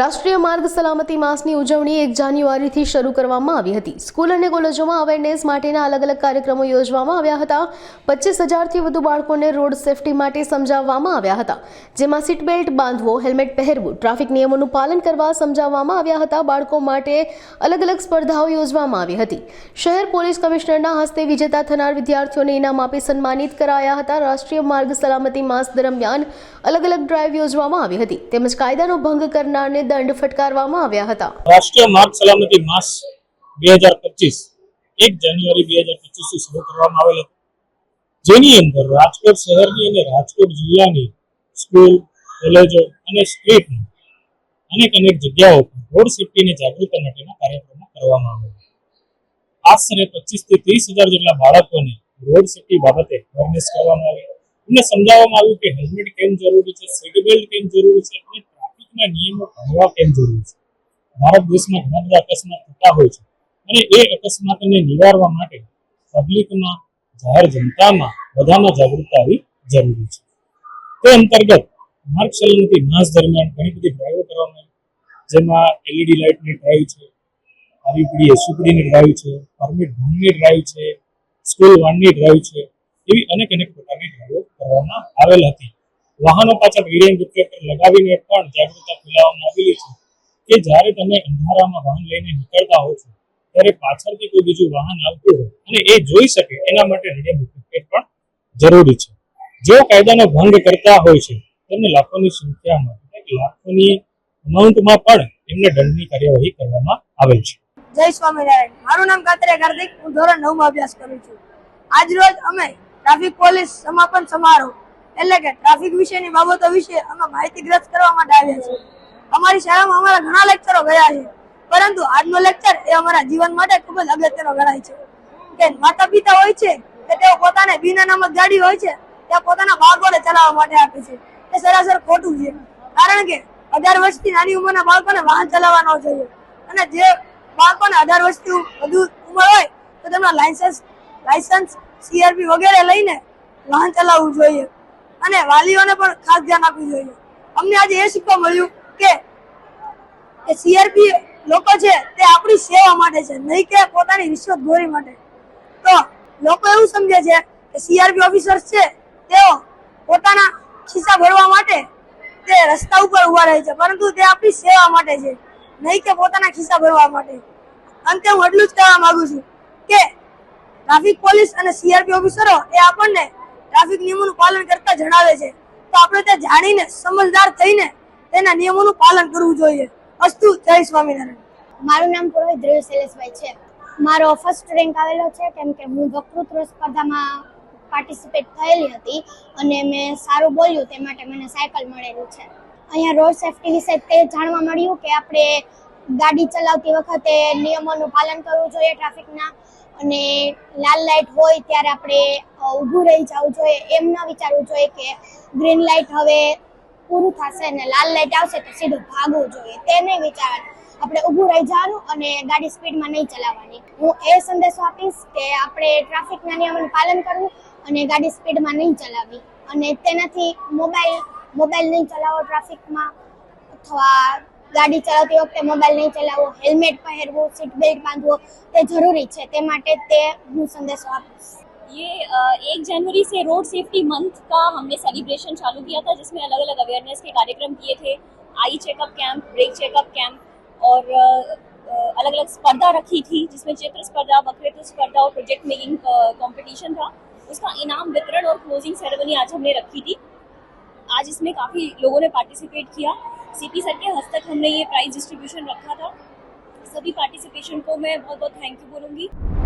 રાષ્ટ્રીય માર્ગ સલામતી માસની ઉજવણી એક જાન્યુઆરીથી શરૂ કરવામાં આવી હતી. સ્કૂલ અને કોલેજોમાં અવેરનેસ માટેના અલગ અલગ કાર્યક્રમો યોજવામાં આવ્યા હતા. પચીસ હજારથી વધુ બાળકોને રોડ સેફટી માટે સમજાવવામાં આવ્યા હતા. જેમાં સીટ બેલ્ટ બાંધવો, હેલ્મેટ પહેરવું, ટ્રાફિક નિયમોનું પાલન કરવા સમજાવવામાં આવ્યા હતા. બાળકો માટે અલગ અલગ સ્પર્ધાઓ યોજવામાં આવી હતી. શહેર પોલીસ કમિશનરના હસ્તે વિજેતા થનાર વિદ્યાર્થીઓને ઇનામ આપી સન્માનિત કરાયા હતા. રાષ્ટ્રીય માર્ગ સલામતી માસ દરમિયાન અલગ અલગ ડ્રાઈવ યોજવામાં આવી હતી. તેમજ કાયદાનો ભંગ કરનારને દંડ ફટકારવામાં આવ્યા હતા. રાષ્ટ્રીય માર્ગ સલામતી માસ બે હજાર પચીસ, એક જાન્યુઆરી બે હજાર પચીસથી શરૂ કરવામાં આવેલ હતો. જેની અંદર રાજકોટ શહેરની અને રાજકોટ જિલ્લાની સ્કૂલ, કોલેજો અને સ્ટ્રીટની અનેક અનેક જગ્યાઓ પર રોડ સેફ્ટીની જાગૃતિ માટેના કાર્યક્રમો કરવામાં આવ્યા. આશરે પચીસથી ત્રીસ હજાર જેટલા બાળકોને રોડ સેફ્ટી બાબતે અવેરનેસ કરવામાં આવી. એમને સમજાવવામાં આવ્યું કે હેલ્મેટ કેમ જરૂરી છે, સીટ બેલ્ટ કેમ જરૂરી છે અને ટ્રાફિકના નિયમો ભણવા કેમ જરૂરી છે? ભારત દેશમાં ઘણા બધા અકસ્માત થતા હોય છે અને એ અકસ્માતને નિવારવા માટે પબ્લિકમાં જાહેર જનતામાં બધામાં જાગૃતતા આવી જરૂરી છે. તે અંતર્ગત માર્ગ સલામતી માસ દરમિયાન ઘણી બધી ડ્રાઈવો કરવામાં આવી. જેમાં એલઈડી લાઇટની ડ્રાઈવ છે, આરયુપીડી, એસયુપીડીની ડ્રાઈવ છે, પરમિટ ભૂમિની ડ્રાઈવ છે, સ્કૂલ વાનની ડ્રાઈવ છે, એવી અનેક અનેક પ્રકારની ડ્રાઈવો કરવામાં આવેલ હતી. વાહનો પાછળ રીડિંગ ઇન્ડિકેટર લગાવીને પણ જાગૃતતા ફેલાવવામાં આવેલી છે કે જ્યારે તમે અંધારામાં વાહન લઈને નીકળતા હો છો, ત્યારે પાછળથી કોઈ બીજું વાહન આવતું હોય અને એ જોઈ શકે, એના માટે રીડિંગ ઇન્ડિકેટર પણ જરૂરી છે. જેઓ કાયદાનો ભંગ કરતા હોય છે, તેમને લાખોની સંખ્યામાં લાખોની અમાઉન્ટમાં પણ એમને દંડની કાર્યવાહી કરવામાં આવે છે. જય સ્વામિનારાયણ. મારું નામ કાતરે કાર્તિક હું ધોરણ નવમાં અભ્યાસ કરું છું. આજ રોજ અમે ટ્રાફિક પોલીસ સમાપન સમારોહ એટલે કે ટ્રાફિક વિશેની બાબતો વિશે અમે માહિતીગ્રસ્ત કરવા માટે આવ્યા છીએ. અમારી શાળામાં અમારા ઘણા લેક્ચરો ગયા છે. પરંતુ આજનો લેક્ચર એ અમારા જીવન માટે ખૂબ જ અગત્યનો ગણાય છે. કે માતા પિતા હોય છે, કે તેઓ પોતાને બિન નામક ગાડી હોય છે, તે પોતાના બાળકોને ચલાવવા માટે આપે છે. એ સરાસર ખોટું છે. કારણ કે અઢાર વર્ષથી નાની ઉંમરના બાળકોને વાહન ચલાવવા ન જોઈએ. અને જે બાળકોને અઢાર વર્ષથી વધુ ઉંમર હોય, તો તેમના લાયસન્સ લાયસન્સ સીઆરપી વગેરે લઈને વાહન ચલાવવું જોઈએ. અને વાલીઓને પણ ખાસ ધ્યાન આપવું જોઈએ. અમને આજે એ શીખવા મળ્યું કે એ સીઆરપી લોકો છે તે આપણી સેવા માટે છે, નહીં કે પોતાની રિશ્વતખોરી માટે. તો લોકો એવું સમજે છે કે સીઆરપી ઓફિસર્સ છે, તેઓ પોતાના ખિસ્સા ભરવા માટે તે રસ્તા ઉપર ઊભા રહે છે, પરંતુ તે આપણી સેવા માટે છે, નહીં કે પોતાના ખિસ્સા ભરવા માટે. અંતે હું એટલું જ કહેવા માંગુ છું કે ટ્રાફિક પોલીસ અને સીઆરપી ઓફિસરો એ આપણને ટ્રાફિક નિયમોનું પાલન કરતા જણાવે છે. તો આપણે તે જાણીને, સમજદાર થઈને તેના નિયમોનું પાલન કરવું જોઈએ. અસ્તુ, જય સ્વામિનારાયણ. મારું નામ પુરોહિત ધ્રુવ શૈલેષભાઈ છે. મારો ફર્સ્ટ રેન્ક આવેલો છે, કેમ કે હું વક્તૃત્વ સ્પર્ધામાં પાર્ટિસિપેટ થયેલી હતી અને મેં સારું બોલ્યું તે માટે મને સાયકલ મળેલું છે. અહીંયા રોડ સેફટી વિશે તે જાણવા મળ્યું કે આપણે ગાડી ચલાવતી વખતે નિયમોનું પાલન કરવું જોઈએ ટ્રાફિકના. અને લાલ લાઇટ હોય ત્યારે આપણે ઊભું રહી જવું જોઈએ. એમ ન વિચારવું જોઈએ કે ગ્રીન લાઇટ હવે પૂરું થશે ને લાલ લાઇટ આવશે તો સીધું ભાગવું જોઈએ. તે નહીં વિચારવાનું. આપણે ઊભું રહી જવાનું અને ગાડી સ્પીડમાં નહીં ચલાવવાની. હું એ સંદેશો આપીશ કે આપણે ટ્રાફિકના નિયમોનું પાલન કરવું અને ગાડી સ્પીડમાં નહીં ચલાવવી. અને તેનાથી મોબાઈલ મોબાઈલ નહીં ચલાવો ટ્રાફિકમાં અથવા ગાડી ચલાવતી વખતે મોબાઈલ નહીં ચલાવવો હેલ્મેટ પહેરવું સીટ બેલ્ટ બાંધવો તે જરૂરી છે તે માટે તે હું સંદેશો આપીશ ये अ, एक जनवरी से रोड सेफ्टी मंथ का हमने सेलिब्रेशन चालू किया था जिसमें अलग अलग अवेयरनेस के कार्यक्रम किए थे eye checkup camp break checkup camp और अलग अलग स्पर्धा रखी थी जिसमें चित्र स्पर्धा वक्तृत्व स्पर्धा और प्रोजेक्ट मेकिंग कंपटीशन था उसका इनाम वितरण और क्लोजिंग सेरेमनी आज हमने रखी थी आज इसमें काफ़ी लोगों ने पार्टिसिपेट किया सीपी सर के हस्तक हमने ये प्राइज डिस्ट्रीब्यूशन रखा था सभी पार्टिसिपेशन को मैं बहुत बहुत थैंक यू बोलूँगी